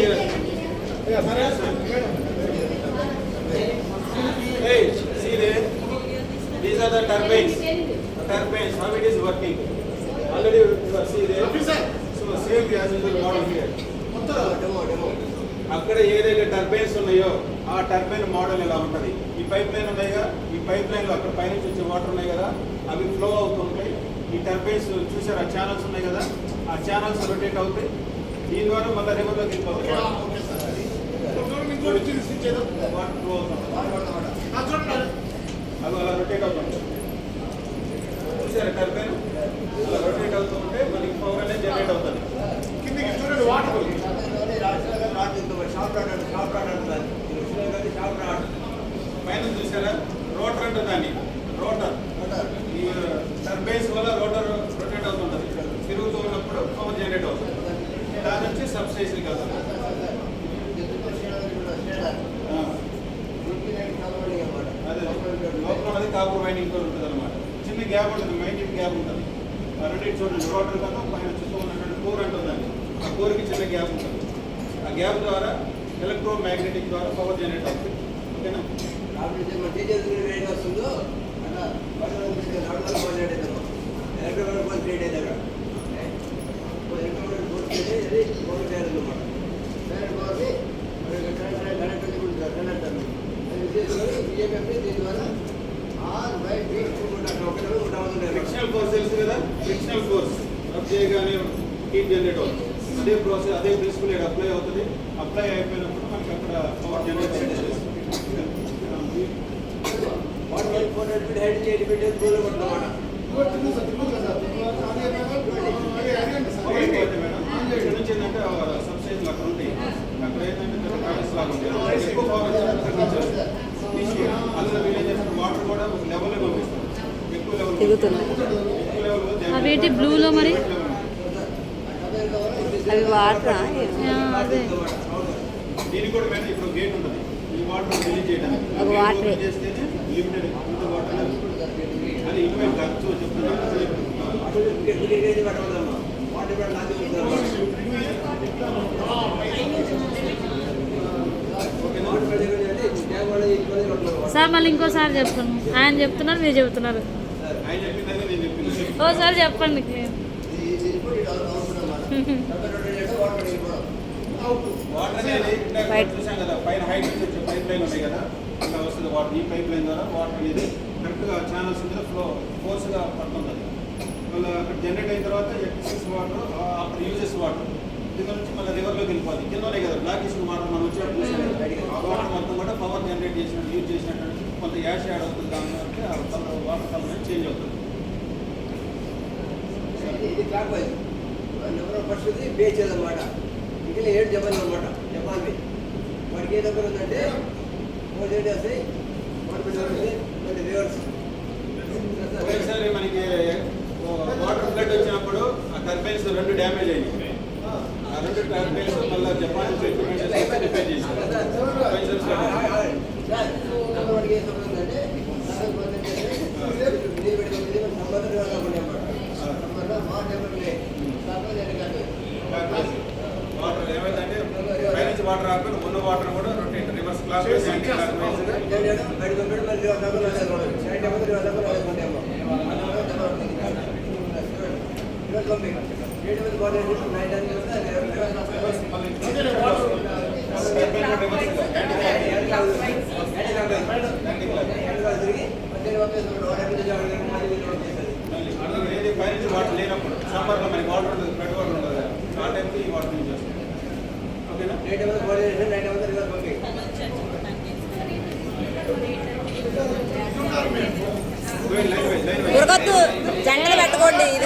Hey, see there? These are the turbines. The turbines, how it is working. Already you are see there. So same as in the model here. Demo, demo. అక్కడ ఏదైతే turbines ఉన్నాయో ఆ turbine model ఇలా ఉంటుంది ఈ pipe line ఉన్నాయిగా ఈ pipe లైన్లో అక్కడ పైనుంచి వచ్చే వాటర్ ఉన్నాయి కదా అవి ఫ్లో అవుతుంటాయి ఈ టర్బైన్స్ చూసారు ఆ ఛానల్స్ ఉన్నాయి కదా ఆ ఛానల్స్ రొటేట్ అవుతాయి దీని ద్వారా మళ్ళీ రివర్లోకి వెళ్ళిపోతాయి వాటర్ ఫ్లో అవుతుంది అవి అలా రొటేట్ అవుతుంటాయి చూసారా టర్బైన్ అలా రొటేట్ అవుతూ ఉంటే మనకి పవర్ అనేది జనరేట్ అవుతుంది షాప్ రాడ్ షాప్ రాడ్ అంటారు షాప్ రాడ్ పైన చూసారా రోటర్ అంటే దాన్ని రోటర్ ఈ టర్బైన్స్ వల్ల రోటర్ రొటేట్ అవుతుంటది తిరుగుతూ ఉన్నప్పుడు పవర్ జనరేట్ అవుతుంది దాని నుంచి సబ్ స్టేషన్కి వెళ్తుంది ఆ, అదే. లోపల ఉన్నది కాపర్ వైండింగ్ కూడా ఉంటుంది అనమాట చిన్న గ్యాప్ ఉంటుంది మైండింగ్ గ్యాప్ ఉంటుంది. ఆ రెండింటి చూడండి రోటర్ కన్నా పైన చుట్టూ ఉన్నటువంటి కోర్ అంటుందండి ఆ కోర్కి చిన్న గ్యాప్ ఉంటుంది. ఆ గ్యాప్ ద్వారా ఎలక్ట్రో మ్యాగ్నెటిక్ ద్వారా పవర్ జనరేట్ అవుతుంది. ఓకేనా? కాబట్టి మన టీచర్ వస్తుందో అలా నడుదల పోలేడు ఎలక్ట్రికల్ పోల్ క్రియేట్ అయ్యారు విశేషంగా బిఏఎంఎఫ్ దీని వల్ల ఆర్ బై ఫ్రిక్షనల్ ఫోర్స్ తెలుసు కదా? ఫ్రిక్షనల్ ఫోర్స్ రబ్ చేయగానే హీట్ జనరేట్ అవుతుంది. అదే ప్రాసెస్ అదే ప్రిన్సిపల్ ఇక్కడ అప్లై అవుతుంది. అప్లై అయిపోయినప్పుడు మనకి అక్కడ పవర్ జనరేట్ సబ్స్టేషన్ అక్కడ ఉంటాయి అక్కడ ఏంటంటే లాగా ఉంటాయి వాటర్ అవేంటి బ్లూలో మరి? అవి వాటరా? అదే. కూడా వెంటనే ఇప్పుడు గేట్ ఉంటుంది ఈ వాటర్ రిలీజ్ చేయడానికి ఒక గేట్ వాటర్ ఓపెన్ చేస్తేనే లిమిటెడ్ ఇంత వాటర్ అది ఇన్వైట్ ఖర్చు చెప్తున్నాను వాటర్ కూడా నాకు సార్ మళ్ళీ ఇంకోసారి చెప్పండి ఆయన చెప్తున్నారు మీరు చెప్తున్నారు. ఆయన చెప్పిందని నేను చెప్పింది ఓసారి చెప్పండి వాటర్ కదా పైన హైట్ లైన్ కదా. వాటర్ ఈ పైప్ లైన్ ద్వారా వాటర్ అనేది కరెక్ట్గా ఛానల్స్ మీద ఫ్లో ఫోర్స్గా పడుతుంది మళ్ళీ అక్కడ జనరేట్ అయిన తర్వాత ఎక్సెస్ వాటర్ అక్కడ యూజెస్ వాటర్ కింద నుంచి మళ్ళీ రివర్లోకి వెళ్ళిపోతుంది కింద కదా బ్లాక్ ఇసుక వాటర్ మనం వచ్చినప్పుడు చూసాం కదా. ఆ వాటర్ మొత్తం కూడా పవర్ జనరేట్ చేసినట్టు యూజ్ చేసినట్టు కొంత యాష్ యాడ్ అవుతుంది దాని బట్టి ఆ కలర్ వాటర్ కలర్ అనేది చేంజ్ అవుతుంది. ఇది clockwise number first batch అనమాట ఇంకా ఏడు జపాన్ అనమాట జపాన్వి. వాడికి ఏ దగ్గర ఉందంటే ఫోర్ ఎయిట్ వస్తాయి వన్ మళ్ళీ రివర్స్ ఒకసారి మనకి వాటర్ ఫ్లడ్ వచ్చినప్పుడు ఆ టర్బైన్స్ రెండు డ్యామేజ్ అయ్యాయి ఆ రెండు టర్బైన్స్ మళ్ళీ జపాన్ నుంచి ఎక్విప్మెంట్ చేసి రిపేర్ చేశారు Turbines flood. నెంబర్ వాడికి ఏ సంబంధం ఉందంటే నీళ్ళు పెట్టుకుంటే సంబంధం కాకుండా అనమాట మా నెంబర్ వాటర్ ఏమైందంటే పైనుంచి వాటర్ రాకపోయినా ఉన్న వాటర్ కూడా rotate reverse class wise anti clock wise గా బయట పంపడం మళ్ళీ సైడ్ నెంబర్ రివర్స్ ఉంటాయేమో రివర్స్ పంపి ఏడు మంది బాడీ నైట్ అని రివర్స్ మళ్ళీ రివర్స్ యాంటీ క్లాక్ తిరిగి మధ్య మళ్ళీ అందులో ఏది పైనుంచి వాటర్ లేనప్పుడు సమ్మర్లో మనకి వాటర్ ఉంటుంది ఫ్లడ్ వాటర్ ఉంటుంది కదా ఆ టైంకి ఈ వాటర్ యూజ్ చేస్తాం ఓకేనా నైట్ మంది బాడీ నైట్ మంది రివర్స్ పంపి లైన్ వైజ్ లైన్ వైజ్ ఉరగొద్దు జంగలు పెట్టుకోండి ఇది